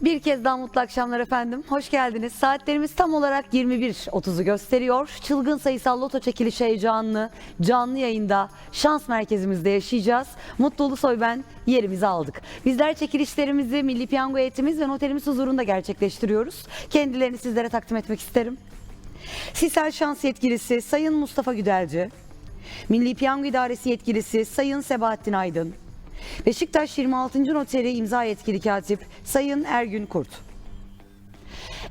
Bir kez daha mutlu akşamlar efendim. Hoş geldiniz. Saatlerimiz tam olarak 21.30'u gösteriyor. Çılgın sayısal loto çekilişi heyecanını canlı yayında şans merkezimizde yaşayacağız. Mutlu Ulusoy ben yerimizi aldık. Bizler çekilişlerimizi Milli Piyango heyetimiz ve noterimiz huzurunda gerçekleştiriyoruz. Kendilerini sizlere takdim etmek isterim. Sisel Şans Yetkilisi Sayın Mustafa Güdelci, Milli Piyango İdaresi Yetkilisi Sayın Sebahattin Aydın, Beşiktaş 26. Noteri imza yetkili katip Sayın Ergün Kurt.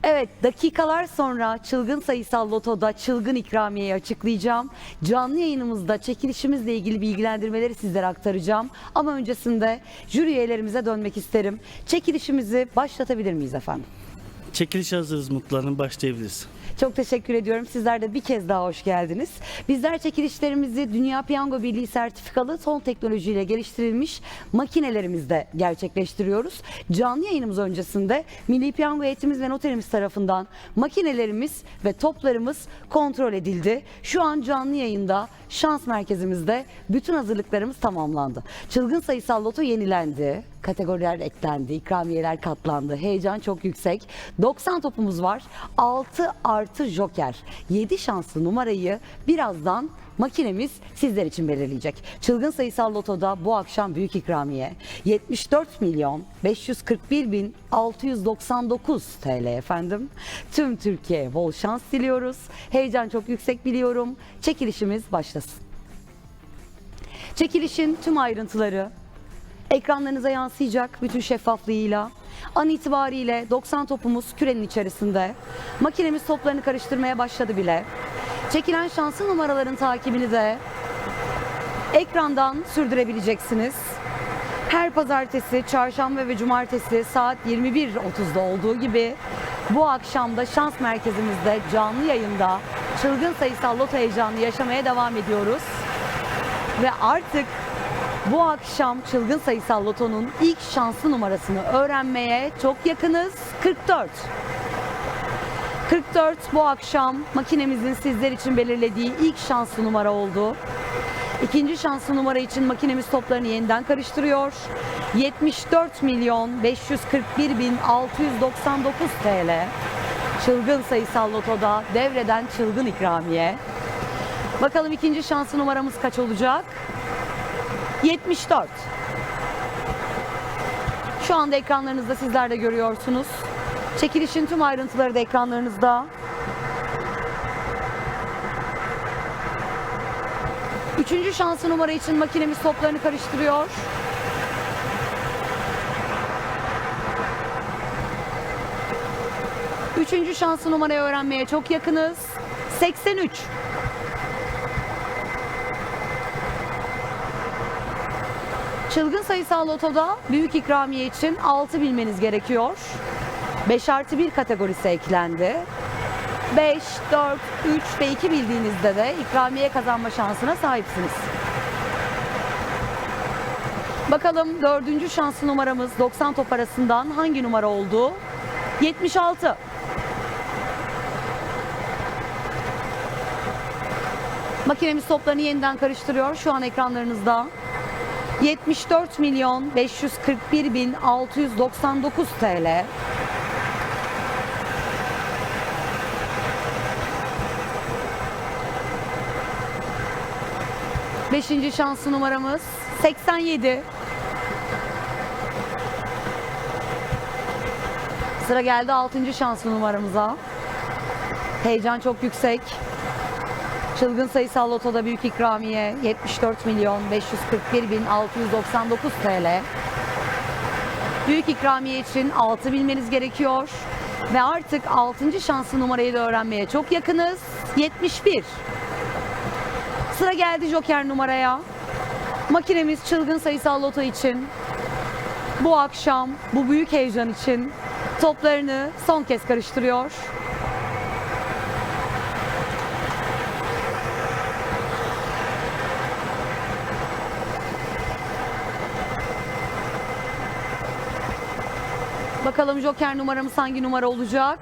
Evet dakikalar sonra çılgın sayısal lotoda çılgın ikramiyeyi açıklayacağım. Canlı yayınımızda çekilişimizle ilgili bilgilendirmeleri sizlere aktaracağım. Ama öncesinde jüri üyelerimize dönmek isterim. Çekilişimizi başlatabilir miyiz efendim? Çekiliş hazırız Mutlu Hanım başlayabiliriz. Çok teşekkür ediyorum. Sizler de bir kez daha hoş geldiniz. Bizler çekilişlerimizi Dünya Piyango Birliği sertifikalı son teknolojiyle geliştirilmiş makinelerimizde gerçekleştiriyoruz. Canlı yayınımız öncesinde Milli Piyango heyetimiz ve noterimiz tarafından makinelerimiz ve toplarımız kontrol edildi. Şu an canlı yayında şans merkezimizde bütün hazırlıklarımız tamamlandı. Çılgın sayısal loto yenilendi. Kategoriler eklendi, ikramiyeler katlandı. Heyecan çok yüksek. 90 topumuz var. 6 artı joker. 7 şanslı numarayı birazdan makinemiz sizler için belirleyecek. Çılgın sayısal lotoda bu akşam büyük ikramiye 74 milyon 541 bin 699 TL efendim. Tüm Türkiye'ye bol şans diliyoruz. Heyecan çok yüksek biliyorum. Çekilişimiz başlasın. Çekilişin tüm ayrıntıları ekranlarınıza yansıyacak bütün şeffaflığıyla. An itibariyle 90 topumuz kürenin içerisinde. Makinemiz toplarını karıştırmaya başladı bile. Çekilen şanslı numaraların takibini de ekrandan sürdürebileceksiniz. Her pazartesi, çarşamba ve cumartesi saat 21.30'da olduğu gibi bu akşam da şans merkezimizde canlı yayında çılgın sayısal loto heyecanı yaşamaya devam ediyoruz. Ve artık bu akşam çılgın sayısal lotonun ilk şanslı numarasını öğrenmeye çok yakınız. 44. 44 bu akşam makinemizin sizler için belirlediği ilk şanslı numara oldu. İkinci şanslı numara için makinemiz toplarını yeniden karıştırıyor. 74 milyon 541 bin 699 TL. Çılgın sayısal lotoda devreden çılgın ikramiye. Bakalım ikinci şanslı numaramız kaç olacak? 74. Şu anda ekranlarınızda sizler de görüyorsunuz. Çekilişin tüm ayrıntıları da ekranlarınızda. Üçüncü şanslı numara için makinemiz toplarını karıştırıyor. Üçüncü şanslı numarayı öğrenmeye çok yakınız. 83. Çılgın sayısal lotoda büyük ikramiye için 6 bilmeniz gerekiyor. 5 artı 1 kategorisi eklendi. 5, 4, 3 ve 2 bildiğinizde de ikramiye kazanma şansına sahipsiniz. Bakalım dördüncü şanslı numaramız 90 top arasından hangi numara oldu? 76. Makinemiz toplarını yeniden karıştırıyor. Şu an ekranlarınızda. 74 milyon 541 bin 699 TL. Beşinci şanslı numaramız 87. Sıra geldi altıncı şanslı numaramıza. Heyecan çok yüksek. Çılgın sayısal lotoda büyük ikramiye 74 milyon 541 bin 699 TL. Büyük ikramiye için 6 bilmeniz gerekiyor. Ve artık 6. şanslı numarayı da öğrenmeye çok yakınız. 71. Sıra geldi Joker numaraya. Makinemiz çılgın sayısal loto için bu akşam bu büyük heyecan için toplarını son kez karıştırıyor. Bakalım Joker numaramız hangi numara olacak?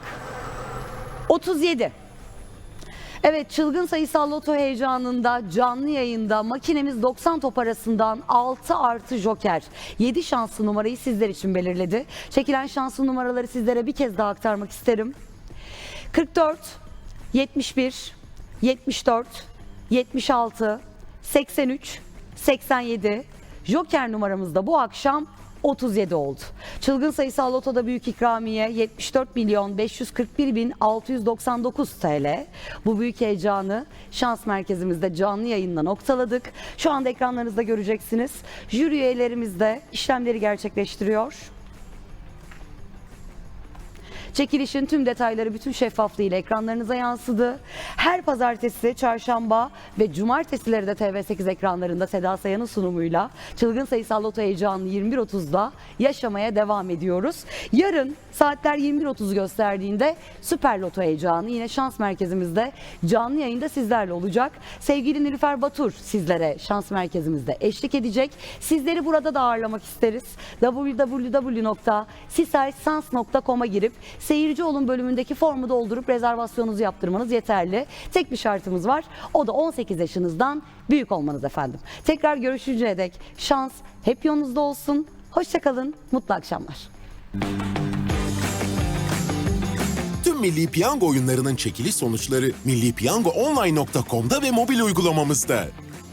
37. Evet çılgın sayısal loto heyecanında canlı yayında makinemiz 90 top arasından 6 artı joker 7 şanslı numarayı sizler için belirledi. Çekilen şanslı numaraları sizlere bir kez daha aktarmak isterim. 44, 71, 74, 76, 83, 87. Joker numaramız da bu akşam 37 oldu. Çılgın sayısal lotoda büyük ikramiye 74 milyon 541 bin 699 TL. Bu büyük heyecanı şans merkezimizde canlı yayınla noktaladık. Şu anda ekranlarınızda göreceksiniz. Jüri üyelerimiz de işlemleri gerçekleştiriyor. Çekilişin tüm detayları bütün şeffaflığıyla ekranlarınıza yansıdı. Her pazartesi, çarşamba ve cumartesileri de TV8 ekranlarında Seda Sayan'ın sunumuyla Çılgın Sayısal Loto heyecanını 21.30'da yaşamaya devam ediyoruz. Yarın saatler 21.30 gösterdiğinde Süper Loto heyecanı yine şans merkezimizde canlı yayında sizlerle olacak. Sevgili Nilüfer Batur sizlere şans merkezimizde eşlik edecek. Sizleri burada da ağırlamak isteriz. www.sisaysans.com'a girip seyirci olun bölümündeki formu doldurup rezervasyonunuzu yaptırmanız yeterli. Tek bir şartımız var. O da 18 yaşınızdan büyük olmanız efendim. Tekrar görüşünceye dek şans hep yolunuzda olsun. Hoşçakalın. Mutlu akşamlar. Tüm Milli Piyango oyunlarının çekiliş sonuçları millipiyangoonline.com'da ve mobil uygulamamızda.